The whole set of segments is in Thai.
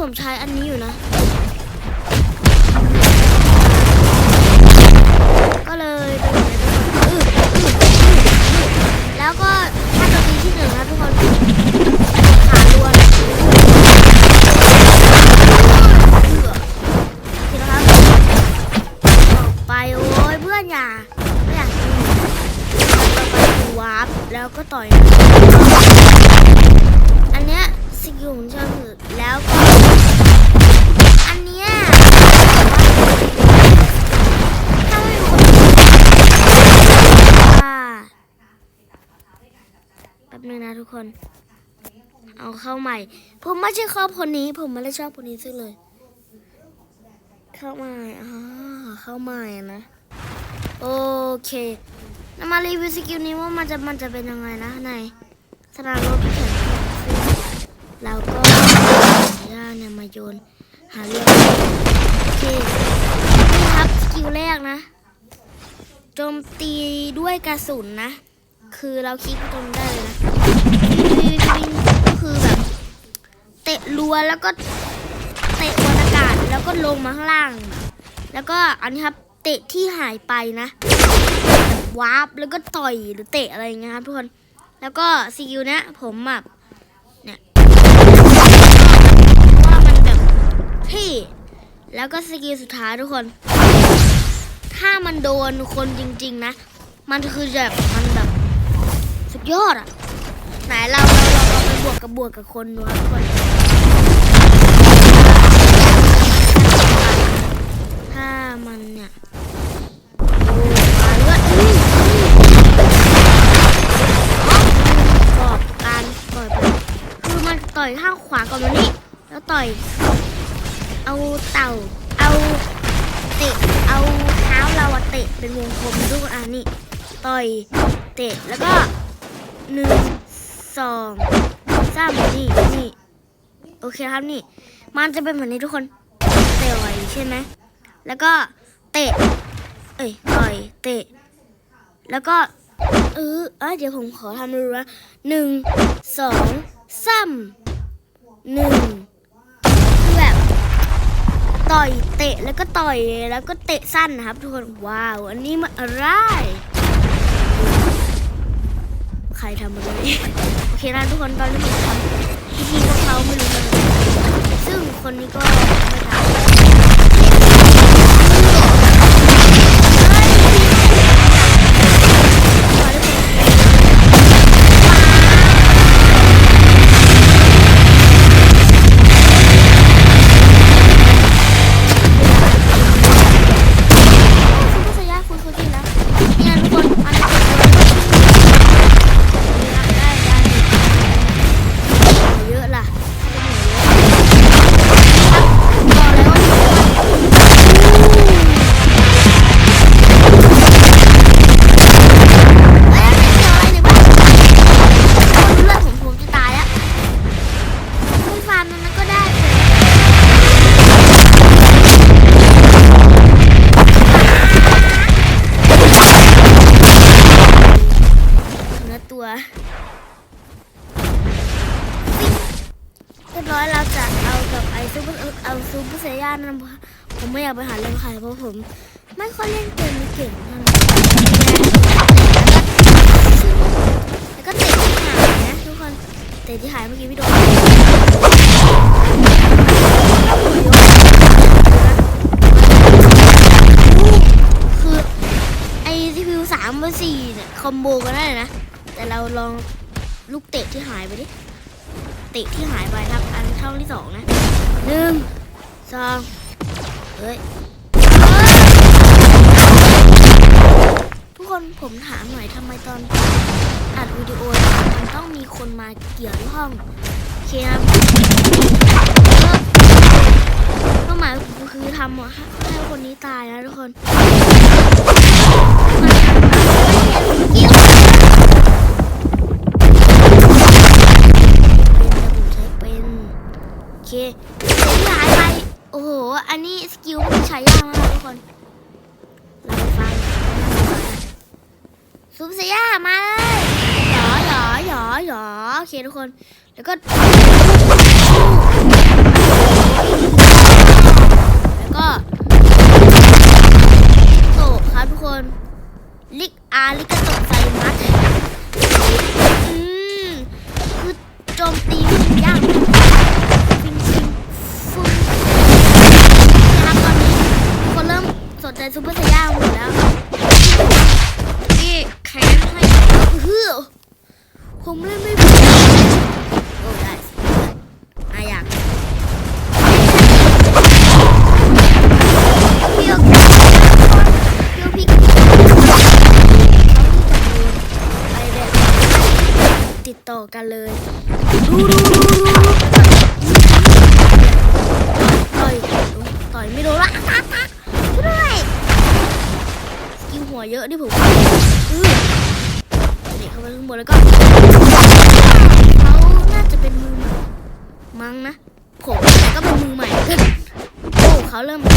ผมใช้อันนี้อยู่นะ ก็เลยแล้วก็ถ้าตัวทีที่หนึ่งนะทุกคนขาล้วนไปโอ้ยเพื่อน่าไม่อยากเราไปวาร์ปแล้วก็ต่อย สกิลของชอบสุดแล้วก็ อันเนี้ยถ้าไม่มีคนว่าแป๊บนึงนะทุกคน เอาเข้าใหม่ ผมไม่ใช่ชอบคนนี้ ผมไม่ได้ชอบคนนี้ซึ่งเลย เข้าใหม่อ่าเข้าใหม่นะโอเคนำมารีวิวสกิลนี้ว่ามันจะมันจะเป็นยังไงนะในสนามรบ แล้วก็ย่าเนี่ยมาโยนหาเรื่องโอเคนี่ครับสกิลแรกนะโจมตีด้วยกระสุนนะ คือเราคลิกตรงได้เลยนะวิ่งวิ่งก็คือแบบ เตะรัวแล้วก็เตะบนอากาศแล้วก็ลงมาข้างล่าง แล้วก็อันนี้ครับเตะที่หายไปนะวาร์ปแล้วก็ต่อยหรือเตะอะไรเงี้ยครับทุกคน แล้วก็สกิลเนี้ยผมแบบ ท่แล้วก็สกิลสุดท้ายทุกคน ถ้ามันโดนคนจริง ๆ นะ มันคือแบบมันแบบสุดยอดอะไหนเราเราเราไปบวกกับบวกกับคนดูครับทุกคนถ้ามันเนี่ยโอ้มาเลือดอุ้ยกอบการต่อยคือมันต่อยข้างขวาก่อนมานี่แล้วต่อย เต่า เอาเตะเอาเท้าเราอะเตะเป็นวงกลมดูอะนี่ต่อยเตะแล้วก็หนึ่งสองสามนี่นี่โอเคครับนี่ มันจะเป็นแบบนี้ทุกคนเตะไว้ใช่ไหมแล้วก็เตะเอ้ยต่อยเตะ แล้วก็เออเอยเดี๋ยวผมขอทำดูนะหนึ่งสองสามหนึ่ง ต่อยเตะแล้วก็ต่อยแล้วก็เตะสั้นนะครับ ทุกคนว้าว อันนี้มันอะไร ใครทำอะไรโอเคนะทุกคนตอนนี้ผมทำพิธีพวกเขาไม่รู้เลยซึ่งคนนี้ก็ไม่ทำ ไม่ค่อยเล่นเกมเก่งเท่าไหร่แล้วก็เตะที่หายนะทุกคนเตะที่หายเมื่อกี้พี่โดนคือไอซีพิวสามเบอร์สี่เนี่ยคอมโบกันได้นะ แต่เราลองลูกเตะที่หายไปดิ เตะที่หายไปครับ อันช่องที่สองนะหนึ่งสองเฮ้ย คนผมถามหน่อยทำไมตอนอัดวิดีโอมันต้องมีคนมาเกี่ยวห้องเคครับเป้าหมายคือทำให้คนนี้ตายนะทุกคน ทุกคน แล้วก็ กันเลยดูดูดูดูต่อยต่อยไม่โดนละช่วยด้วยกิลหัวเยอะดิผมอือเด็กเข้าไปข้างบนแล้วก็เขาน่าจะเป็นมือใหม่มั้งนะผมแต่ก็เป็นมือใหม่กันโอ้เขาเริ่มงั้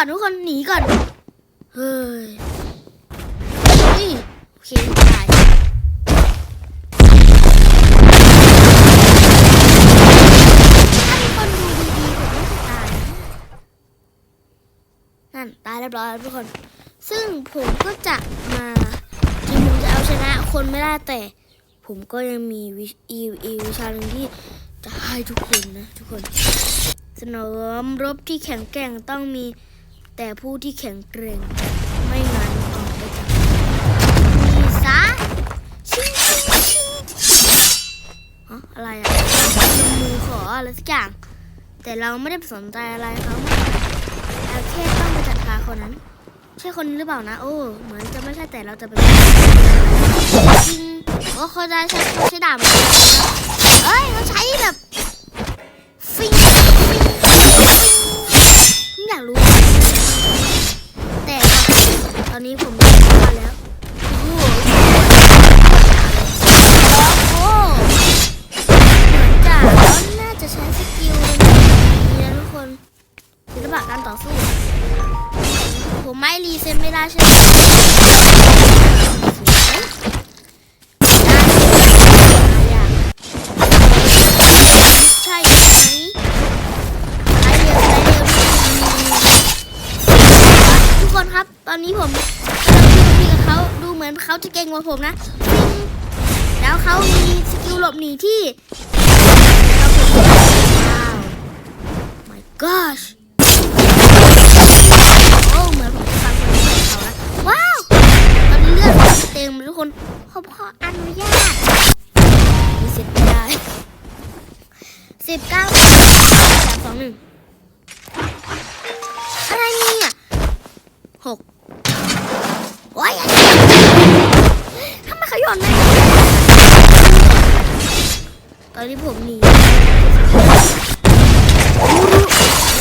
ก่อนทุกคนหนีก่อน เฮ้ยนี่โอเคตายถ้ามีคนดูดีๆผมน่าจะตายนะนั่น ตายเรียบร้อยแล้วทุกคน ซึ่งผมก็จะมาถึงผมจะเอาชนะคนไม่ได้แต่ ผมก็ยังมีวิอีอีวิชาหนึ่งที่จะให้ทุกคนนะ ทุกคน สนามรบที่แข็งแกร่งต้องมี แต่ผู้ที่แข็งแกร่งไม่งั้นออกไปจากมีซะชิงชิงชิงฮะอะไรอะลงมือขออะไรสักอย่าง แต่เราไม่ได้สนใจอะไรเขาเราแค่ต้องไปจัดการคนนั้น ใช่คนนี้หรือเปล่านะ โอ้เหมือนจะไม่ใช่แต่เราจะไปจริงโอ้เขาได้ใช้เขาใช้ดาบเหมือนกันนะเอ้ยเขาใช้แบบฟิงฟิงฟิง อนนี้ผมได้มาแล้วโอ้โหโอ้เหมือนจะน่าจะใช้สกิลนี้นะทุกคนศิลปะการต่อสู้ ผมไม่รีเซ็ตไม่ได้ใช่ไหม เขาจะเก่งกว่าผมนะ แล้วเขามีสกิลหลบหนีที่ว้าว my gosh โอ้เหมือนผมฟังคนนี้เขาแล้วว้าวตอนนี้เลือดเต็มทุกคนเขาขออนุญาตมีสิทธิ์ไม่ได้สิบเก้า อนที่ผมหนี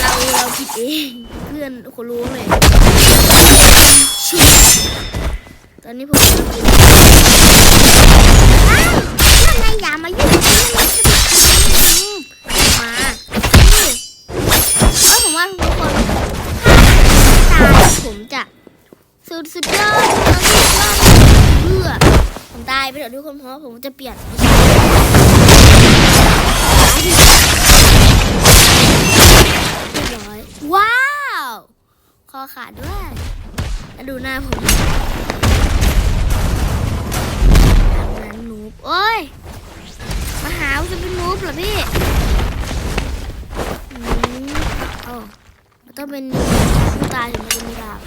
เราเราผิดเองเพื่อนคนรู้เลยตอนนี้ผมกำลังกินอ้วไงอย่ามายุ่งนี่มันจะมานี่เออผมว่าทุกคนถ้าตายผมจะสุดสุดยอดสุดยอดเพื่อผมตายไปเถอะทุกคนเพราะผมจะเปลี่ยน ร้อยว้าว คอขาดด้วยแล้วดูหน้าผมนั้นนูบโอ้ย มาหาว่าจะเป็นนูบเหรอพี่อืมอ๋อต้องเป็นผู้ตายถึงจะมีดาบ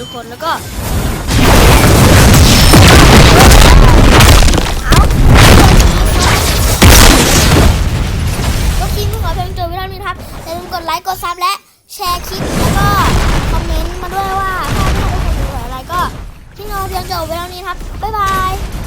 ทุกคนแล้วก็คลิปนี้ขอเพียงเจอไว้เท่านี้ครับอย่าลืมกดไลค์ กดซับและแชร์คลิป แล้วก็คอมเมนต์มาด้วยว่าถ้าถ้าทุกคนดูอะไรก็ที่นอเพียงเจอไว้เท่านี้ครับ บ๊ายบาย